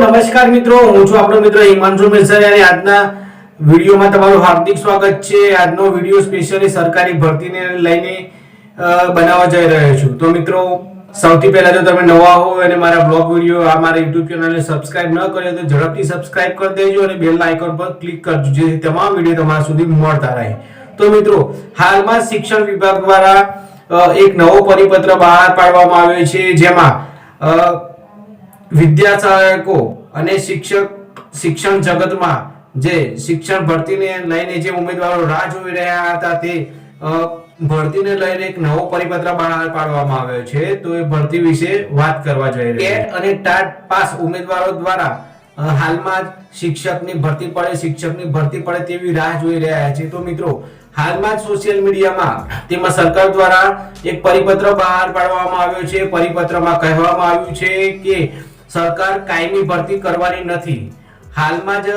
નમસ્કાર મિત્રો, હું છું આપણો મિત્ર હિમાંશુ મિશ્રા અને આજના વિડીયોમાં તમારું હાર્દિક સ્વાગત છે. આજનો વીડિયો સ્પેશિયલી સરકારી ભરતીને લઈને બનાવવા જઈ રહ્યો છું. તો મિત્રો, સૌથી પહેલા જો તમે નવા હો અને મારા બ્લોગ વીડિયો, આ મારા યુટ્યુબ ચેનલને સબસ્ક્રાઇબ ન કર્યો તો ઝડપથી સબસ્ક્રાઇબ કરી દેજો અને બેલ આઇકોન પર ક્લિક કરજો, જેથી તમામ વીડિયો તમારા સુધી મળતા રહે. તો મિત્રો, હાલમાં શિક્ષણ વિભાગ દ્વારા એક નવો પરિપત્ર બહાર પાડવામાં આવ્યો છે, જેમાં અ, વિદ્યા સહાયકો અને શિક્ષક શિક્ષણ જગતમાં જે શિક્ષણ ભરતીને લઈને જે ઉમેદવારો રાહ જોઈ રહ્યા હતા તે ભરતીને લઈને એક નવો પરિપત્ર બહાર પાડવામાં આવ્યો છે તો એ ભરતી વિશે વાત કરવા જઈ રહ્યા ટેટ અને ટાટ પાસ ઉમેદવારો દ્વારા હાલમાં જ શિક્ષકની ભરતી પડે શિક્ષકની ભરતી પડે તેવી રાહ જોઈ રહ્યા છે. તો મિત્રો હાલમાં જ સોશિયલ મીડિયામાં તેમાં સરકાર દ્વારા એક પરિપત્ર બહાર પાડવામાં આવ્યો છે. પરિપત્રમાં કહેવામાં આવ્યું છે કે સરકાર કાયમી ભરતી કરવાની નથી. હાલમાં જ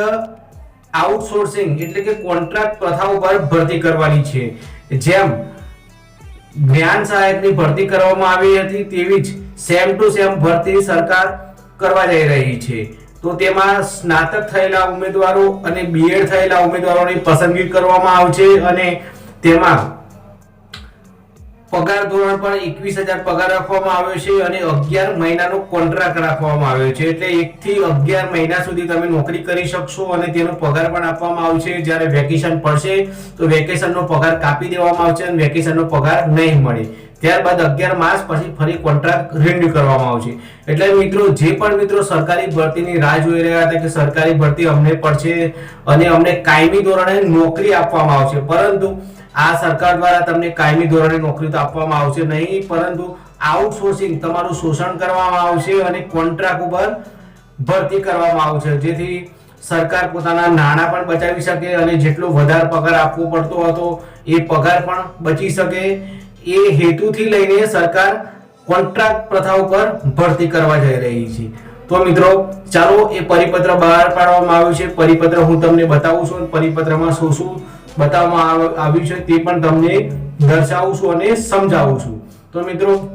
આઉટસોર્સિંગ એટલે કે કોન્ટ્રાક્ટ પ્રથા ઉપર ભરતી કરવાની છે. જેમ જ્ઞાન સહાયકની ભરતી કરવામાં આવી હતી, તેવી જ સેમ ટુ સેમ ભરતી સરકાર કરવા જઈ રહી છે. તો તેમાં સ્નાતક થયેલા ઉમેદવારો અને બીએડ થયેલા ઉમેદવારોની પસંદગી કરવામાં આવશે અને તેમાં પગાર ધોરણ પણ એકવીસ હજાર પગાર રાખવામાં આવ્યો છે અને અગિયાર મહિનાનો કોન્ટ્રાક્ટ રાખવામાં આવ્યો છે. એટલે એક થી અગિયાર મહિના સુધી તમે નોકરી કરી શકશો અને તેનો પગાર પણ આપવામાં આવશે. જ્યારે વેકેશન પડશે, તો વેકેશનનો પગાર કાપી દેવામાં આવશે અને વેકેશનનો પગાર નહીં મળે. ત્યારબાદ અગિયાર માસ પછી ફરી કોન્ટ્રાક્ટ રિન્યુ કરવામાં આવશે. એટલે મિત્રો, જે પણ મિત્રો સરકારી ભરતીની રાહ જોઈ રહ્યા હતા કે સરકારી ભરતી અમને પડશે અને અમને કાયમી ધોરણે નોકરી આપવામાં આવશે. પરંતુ આ સરકાર દ્વારા તમને કાયમી ધોરણે નોકરી તો આપવામાં આવશે નહીં, પરંતુ આઉટસોર્સિંગ તમારું શોષણ કરવામાં આવશે અને કોન્ટ્રાક્ટ ઉપર ભરતી કરવામાં આવશે. જેથી સરકાર પોતાના નાણાં પણ બચાવી શકે અને જેટલો વધારે પગાર આપવો પડતો હતો એ પગાર પણ બચી શકે. એ હેતુથી લઈને સરકાર કોન્ટ્રાક્ટ પ્રથા ઉપર ભરતી કરવા જઈ રહી છે. તો મિત્રો, ચાલો એ પરિપત્ર બહાર પાડવામાં આવ્યું છે. પરિપત્ર હું તમને બતાવું છું પરિપત્રમાં શું શું બતાવવામાં આવ- આવ્યું છે તે પણ તમને દર્શાવું છું અને સમજાવું છું. તો મિત્રો,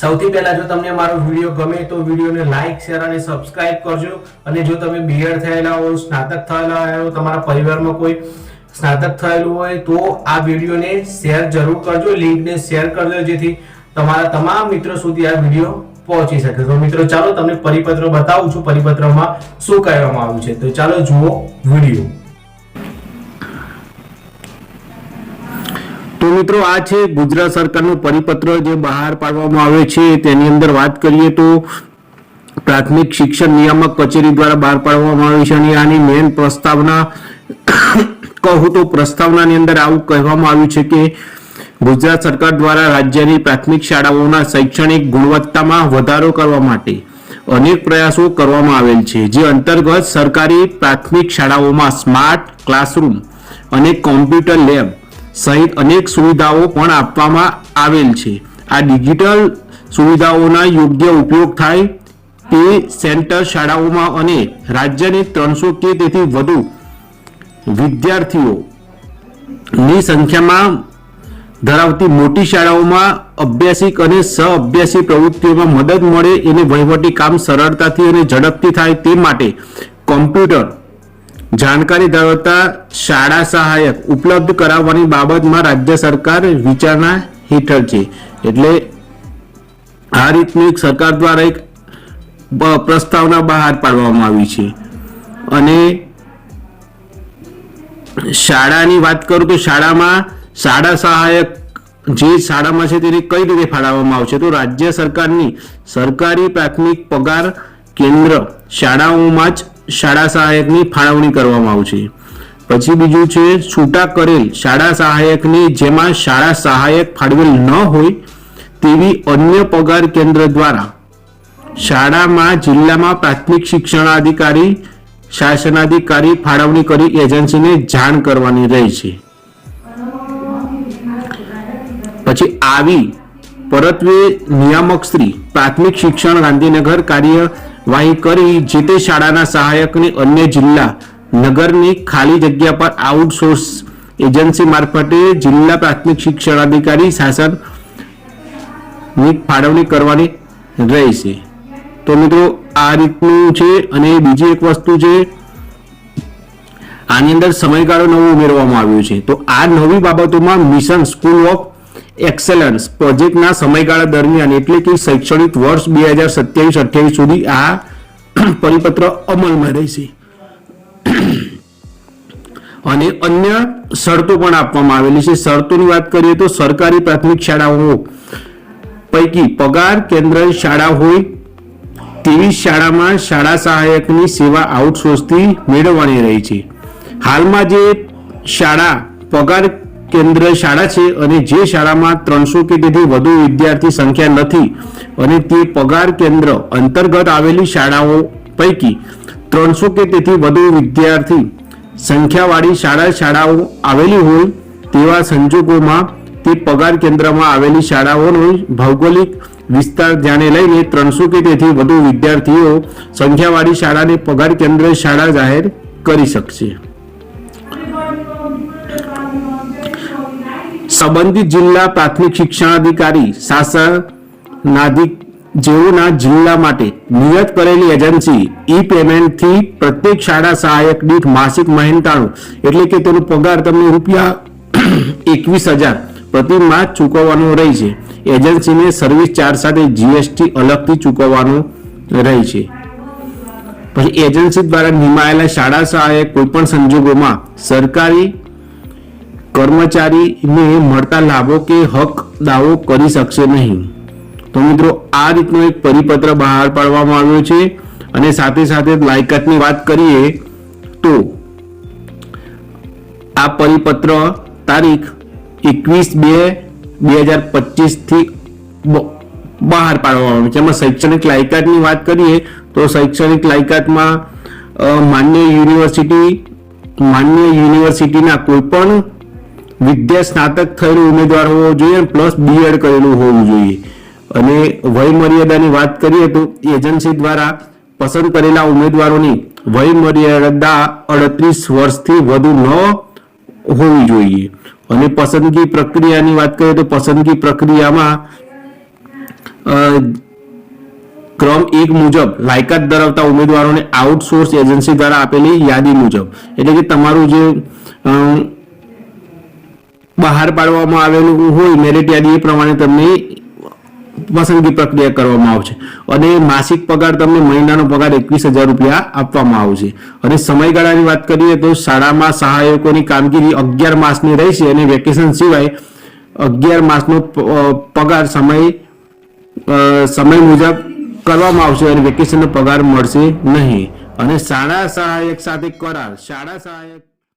સૌથી પહેલા જો તમને મારો વીડિયો ગમે તો વિડીયોને લાઇક શેર અને સબસ્ક્રાઇબ કરજો. અને જો તમે બીએડ થયેલા હો સ્નાતક થયેલા હોય તમારા પરિવારમાં કોઈ સ્નાતક થયેલું હોય, તો આ વિડીયોને શેર જરૂર કરજો. લિંકને શેર કરજો, જેથી તમારા તમામ મિત્રો સુધી આ વીડિયો પહોંચી શકે. તો મિત્રો, ચાલો તમને પરિપત્ર બતાવું છું. પરિપત્રમાં શું કહેવામાં આવ્યું છે? તો ચાલો જુઓ વીડિયો. તો મિત્રો આ છે ગુજરાત સરકારનો પરિપત્ર જે બહાર પાડવામાં આવે છે, તેની અંદર વાત કરીએ તો પ્રાથમિક શિક્ષણ નિયામક કચેરી દ્વારા બહાર પાડવામાં આવી છે અને આની મેન પ્રસ્તાવના કહું તો પ્રસ્તાવનાની અંદર આવું કહેવામાં આવ્યું છે કે ગુજરાત સરકાર દ્વારા રાજ્યની પ્રાથમિક શાળાઓના શૈક્ષણિક ગુણવત્તામાં વધારો કરવા માટે અનેક પ્રયાસો કરવામાં આવેલ છે, જે અંતર્ગત સરકારી પ્રાથમિક શાળાઓમાં સ્માર્ટ ક્લાસરૂમ અને કોમ્પ્યુટર લેબ સહિત અનેક સુવિધાઓ પણ આપવામાં આવેલ છે. આ ડિજિટલ સુવિધાઓના યોગ્ય ઉપયોગ થાય તે સેન્ટર શાળાઓમાં અને રાજ્યની ત્રણસો કે તેથી વધુ વિદ્યાર્થીઓ ની સંખ્યામાં ધરાવતી મોટી શાળાઓમાં અભ્યાસિક અને સહઅભ્યાસી પ્રવૃત્તિઓમાં મદદ મળે એને વહીવટી કામ સરળતાથી અને ઝડપથી થાય તે માટે કોમ્પ્યુટર જાણકારી ધરાવતા શાળા સહાયક ઉપલબ્ધ કરાવવાની બાબતમાં રાજ્ય સરકાર વિચારણા હેઠળ છે. એટલે આ રીતની સરકાર દ્વારા એક પ્રસ્તાવના બહાર પાડવામાં આવી છે. અને શાળાની વાત કરું તો શાળામાં શાળા સહાયક જે શાળામાં છે તેને કઈ રીતે ફાળવવામાં આવશે? તો રાજ્ય સરકારની સરકારી પ્રાથમિક પગાર કેન્દ્ર શાળાઓમાં જ શાળા સહાયકની ફાળવણી કરવામાં આવશે. પછી બીજું છે, છૂટા કરેલ શાળા સહાયકની જેમાં શાળા સહાયક ફાળવેલ ન હોય તેવી અન્ય પગાર કેન્દ્ર દ્વારા શાળામાં જિલ્લામાં પ્રાથમિક શિક્ષણાધિકારી, શાસનાધિકારી ફાળવણી કરી એજન્સીને જાણ કરવાની રહે છે. પછી આવી પરત્વે નિયામક શ્રી પ્રાથમિક શિક્ષણ ગાંધીનગર કાર્યવાહી કરી જે તે શાળાના સહાયકને અન્ય જિલ્લા નગરની ખાલી જગ્યા પર આઉટસોર્સ એજન્સી મારફતે જિલ્લા પ્રાથમિક શિક્ષણાધિકારી શાસનની ફાળવણી કરવાની રહેશે તો મિત્રો, આ રીતનું છે અને બીજી એક વસ્તુ છે, આની અંદર સમયગાળો નવો ઉમેરવામાં આવ્યો છે. તો આ નવી બાબતોમાં મિશન સ્કૂલ ઓફ એક્સેલન્સ. પ્રોજેક્ટના સમયગાળા દરમિયાન એટલે કે શૈક્ષણિક વર્ષ બે હજાર સત્યાવીસ અઠ્યાવીસ સુધી આ પરિપત્ર અમલમાં રહેશે. અને અન્ય શરતો પણ આપવામાં આવેલી છે. શરતોની વાત કરીએ તો સરકારી પ્રાથમિક શાળાઓ પૈકી પગાર કેન્દ્ર શાળા હોય તેવી શાળામાં શાળા સહાયકની સેવા આઉટસોર્સથી મેળવવાની રહી છે. હાલમાં જે શાળા પગાર કેન્દ્ર શાળા છે અને જે શાળામાં ત્રણસો કે તેથી વધુ વિદ્યાર્થી સંખ્યા નથી અને તે પગાર કેન્દ્ર અંતર્ગત આવેલી શાળાઓ પૈકી ત્રણસો કે તેથી વધુ વિદ્યાર્થી સંખ્યાવાળી શાળા શાળાઓ આવેલી હોય તેવા સંજોગોમાં તે પગાર કેન્દ્રમાં આવેલી શાળાઓનો ભૌગોલિક વિસ્તાર ધ્યાને લઈને ત્રણસો કે તેથી વધુ વિદ્યાર્થીઓ સંખ્યાવાળી શાળાને પગાર કેન્દ્ર શાળા જાહેર કરી શકશે. સંબંધિત જિલ્લા પ્રાથમિક શિક્ષણાધિકારી શાસનાધિક જેઓના જિલ્લા માટે નિયત કરેલી એજન્સી ઈ પેમેન્ટથી પ્રત્યેક શાળા સહાયક દીઠ માસિક મહેનતાણું, એટલે કે તેનો પગાર તમને રૂપિયા એકવીસ હજાર પ્રતિ માસ ચૂકવવાનો રહે છે. એજન્સીને સર્વિસ ચાર્જ સાથે જીએસટી અલગથી ચૂકવવાનો રહે છે. પછી એજન્સી દ્વારા નિમાયેલા શાળા સહાયક કોઈપણ સંજોગોમાં સરકારી કર્મચારીને મળતા લાભો કે હક દાવો કરી શકશે નહીં. તો મિત્રો, આ રીતનો એક પરિપત્ર બહાર પાડવામાં આવ્યો છે અને સાથે સાથે લાયકાતની વાત કરીએ તો આ પરિપત્ર તારીખ એકવીસ બે બે હજાર પચીસથી બહાર પાડવામાં આવ્યું છે. એમાં શૈક્ષણિક લાયકાતની વાત કરીએ તો શૈક્ષણિક લાયકાતમાં માન્ય યુનિવર્સિટી, માન્ય યુનિવર્સિટીના કોઈ પણ વિદ્યા સ્નાતક થયેલો ઉમેદવાર હોવો જોઈએ પ્લસ બીએડ કરેલું હોવું જોઈએ. અને વય મર્યાદાની વાત કરીએ તો એજન્સી દ્વારા પસંદ કરેલા ઉમેદવારોની વય મર્યાદા અડત્રીસ વર્ષથી વધુ ન હોવી જોઈએ. અને પસંદગી પ્રક્રિયાની વાત કરીએ તો પસંદગી પ્રક્રિયામાં ક્રમ એક મુજબ લાયકાત ધરાવતા ઉમેદવારોને આઉટસોર્સ એજન્સી દ્વારા આપેલી યાદી મુજબ. એટલે કે તમારું જે બહાર પાડવામાં આવેલું હોય મેરિટ યાદી એ પ્રમાણે તમને પસંદગી પ્રક્રિયા કરવામાં આવશે. અને માસિક પગાર તમને મહિનાનો પગાર એકવીસ હજાર રૂપિયા આપવામાં આવશે. અને સમયગાળાની વાત કરીએ તો શાળામાં સહાયકોની કામગીરી અગિયાર માસની રહેશે અને વેકેશન સિવાય અગિયાર માસનો પગાર સમય સમય મુજબ કરવામાં આવશે અને વેકેશનનો પગાર મળશે નહીં. અને શાળા સહાયક સાથે કરાર. શાળા સહાયક